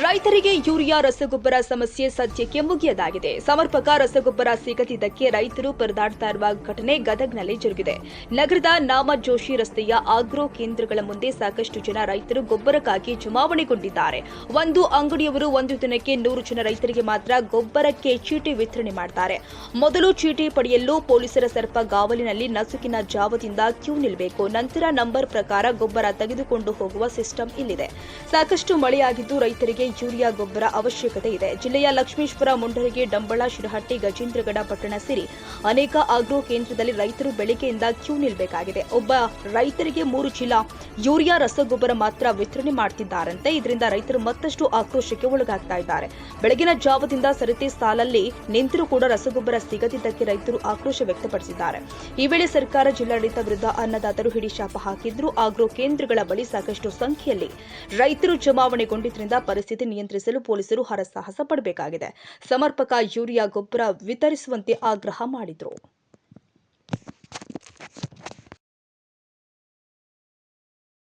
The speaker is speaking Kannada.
ರೈತರಿಗೆ ಯೂರಿಯಾ ರಸಗೊಬ್ಬರ ಸಮಸ್ಯೆ ಸದ್ಯಕ್ಕೆ ಮುಗಿಯದಾಗಿದೆ. ಸಮರ್ಪಕ ರಸಗೊಬ್ಬರ ಸಿಗದಿದ್ದಕ್ಕೆ ರೈತರು ಪರದಾಡ್ತಾ ಇರುವ ಘಟನೆ ಗದಗ್ನಲ್ಲಿ ಜರುಗಿದೆ. ನಗರದ ನಾಮ ಜೋಶಿ ರಸ್ತೆಯ ಆಗ್ರೋ ಕೇಂದ್ರಗಳ ಮುಂದೆ ಸಾಕಷ್ಟು ಜನ ರೈತರು ಗೊಬ್ಬರಕ್ಕಾಗಿ ಜಮಾವಣೆಗೊಂಡಿದ್ದಾರೆ. ಒಂದು ಅಂಗಡಿಯವರು ಒಂದು ದಿನಕ್ಕೆ ನೂರು ಜನ ರೈತರಿಗೆ ಮಾತ್ರ ಗೊಬ್ಬರಕ್ಕೆ ಚೀಟಿ ವಿತರಣೆ ಮಾಡ್ತಾರೆ. ಮೊದಲು ಚೀಟಿ ಪಡೆಯಲು ಪೊಲೀಸರ ಸರ್ಪ ಗಾವಲಿನಲ್ಲಿ ನಸುಕಿನ ಜಾವದಿಂದ ಕ್ಯೂ ನಿಲ್ಲಬೇಕು ನಂತರ ನಂಬರ್ ಪ್ರಕಾರ ಗೊಬ್ಬರ ತೆಗೆದುಕೊಂಡು ಹೋಗುವ ಸಿಸ್ಟಮ್ ಇಲ್ಲಿದೆ. ಸಾಕಷ್ಟು ಮಳೆಯಾಗಿದ್ದು ರೈತರಿಗೆ ಯೂರಿಯಾ ಗೊಬ್ಬರ ಅವಶ್ಯಕತೆ ಇದೆ. ಜಿಲ್ಲೆಯ ಲಕ್ಷ್ಮೀಶ್ವರ ಮುಂಡರಿಗೆ ಡಂಬಳ, ಶಿರಹಟ್ಟಿ, ಗಜೇಂದ್ರಗಡ ಪಟ್ಟಣ ಸೇರಿ ಅನೇಕ ಆಗ್ರೋ ಕೇಂದ್ರದಲ್ಲಿ ರೈತರು ಬೆಳಿಗ್ಗೆಯಿಂದ ಕ್ಯೂ ನಿಲ್ಲಬೇಕಾಗಿದೆ ಒಬ್ಬ ರೈತರಿಗೆ ಮೂರು ಚೀಲ ಯೂರಿಯಾ ರಸಗೊಬ್ಬರ ಮಾತ್ರ ವಿತರಣೆ ಮಾಡ್ತಿದ್ದಾರಂತೆ. ಇದರಿಂದ ರೈತರು ಮತ್ತಷ್ಟು ಆಕ್ರೋಶಕ್ಕೆ ಒಳಗಾಗ್ತಾ ಇದ್ದಾರೆ. ಬೆಳಗಿನ ಜಾವದಿಂದ ಸರತಿ ಸಾಲಲ್ಲಿ ನಿಂತರೂ ಕೂಡ ರಸಗೊಬ್ಬರ ಸಿಗದಿದ್ದಕ್ಕೆ ರೈತರು ಆಕ್ರೋಶ ವ್ಯಕ್ತಪಡಿಸಿದ್ದಾರೆ. ಈ ವೇಳೆ ಸರ್ಕಾರ ಜಿಲ್ಲಾಡಳಿತ ವಿರುದ್ಧ ಅನ್ನದಾತರು ಹಿಡಿಶಾಪ ಹಾಕಿದ್ರು. ಆಗ್ರೋ ಕೇಂದ್ರಗಳ ಬಳಿ ಸಾಕಷ್ಟು ಸಂಖ್ಯೆಯಲ್ಲಿ ರೈತರು ಜಮಾವಣೆಗೊಂಡಿದ್ದರಿಂದ ಪರಿಸ್ಥಿತಿ ನಿಯಂತ್ರಿಸಲು ಪೊಲೀಸರು ಹರಸಾಹಸ ಪಡಬೇಕಾಗಿದೆ. ಸಮರ್ಪಕ ಯೂರಿಯಾ ಗೊಬ್ಬರ ವಿತರಿಸುವಂತೆ ಆಗ್ರಹ ಮಾಡಿದರು.